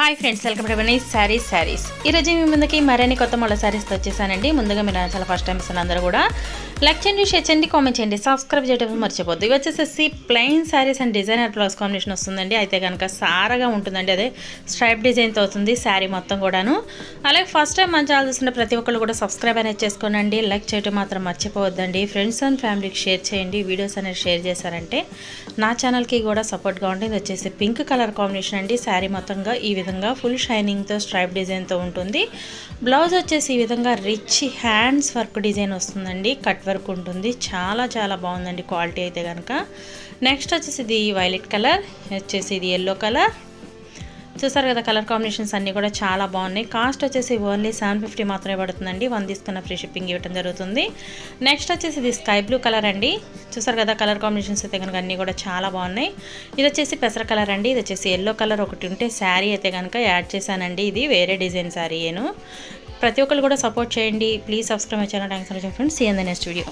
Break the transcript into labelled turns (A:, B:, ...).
A: Hi friends welcome to Vinay sarees sarees ఈరోజు మీ ముందుకి మరిన్ని కొత్త మొల శారీస్తో వచ్చేసానండి. ముందుగా మీరు చాలా ఫస్ట్ టైం ఇస్తున్న అందరూ కూడా లైక్ చేయండి షేర్ చేయండి కామెంట్ చేయండి సబ్స్క్రైబ్ చేయడం మర్చిపోద్దు. ఇవి వచ్చేసి plain sarees and designer blouse combination వస్తుందండి. అయితే కనుక సారగా ఉంటుందండి అదే. స్ట్రైప్ డిజైన్తో అవుతుంది శారీ మొత్తం కూడాను. అలాగే ఫస్ట్ టైం మంచి ఆలోచిస్తున్న ప్రతి ఒక్కళ్ళు కూడా సబ్స్క్రైబ్ అనేది చేసుకోనండి. లైక్ చేయడం మాత్రం మర్చిపోవద్దండి. ఫ్రెండ్స్ అండ్ ఫ్యామిలీకి షేర్ చేయండి. వీడియోస్ అనేది షేర్ చేశారంటే నా ఛానల్కి కూడా సపోర్ట్గా ఉంటుంది. ఇది వచ్చేసి పింక్ కలర్ కాంబినేషన్ అండి. శారీ మొత్తంగా ఈ విధంగా ఫుల్ షైనింగ్తో స్ట్రైప్ డిజైన్తో ఉంటుంది. బ్లౌజ్ వచ్చేసి ఈ విధంగా రిచ్ హ్యాండ్స్ వర్క్ డిజైన్ వస్తుందండి. కట్ వర్క్ ఉంటుంది. చాలా చాలా బాగుందండి క్వాలిటీ అయితే కనుక నెక్స్ట్ వచ్చేసి ఇది వైలెట్ కలర్ వచ్చేసి ఇది ఎల్లో కలర్. చూసారు కదా కలర్ కాంబినేషన్స్ అన్నీ కూడా చాలా బాగున్నాయి. కాస్ట్ వచ్చేసి ఓన్లీ సెవెన్ ఫిఫ్టీ మాత్రమే పడుతుందండి. వన్ తీసుకున్న ఫ్రీ షిప్పింగ్ ఇవ్వడం జరుగుతుంది. నెక్స్ట్ వచ్చేసి ఇది స్కై బ్లూ కలర్ అండి. చూసారు కదా కలర్ కాంబినేషన్స్ అయితే కనుక అన్నీ కూడా చాలా బాగున్నాయి. ఇది వచ్చేసి పెసర కలర్ అండి. ఇది వచ్చేసి ఎల్లో కలర్ ఒకటి ఉంటే శారీ అయితే కనుక యాడ్ చేశానండి. ఇది వేరే డిజైన్ శారీ నేను ప్రతి ఒక్కరు కూడా సపోర్ట్ చేయండి. Please subscribe my channel. Thanks for friends. See and next video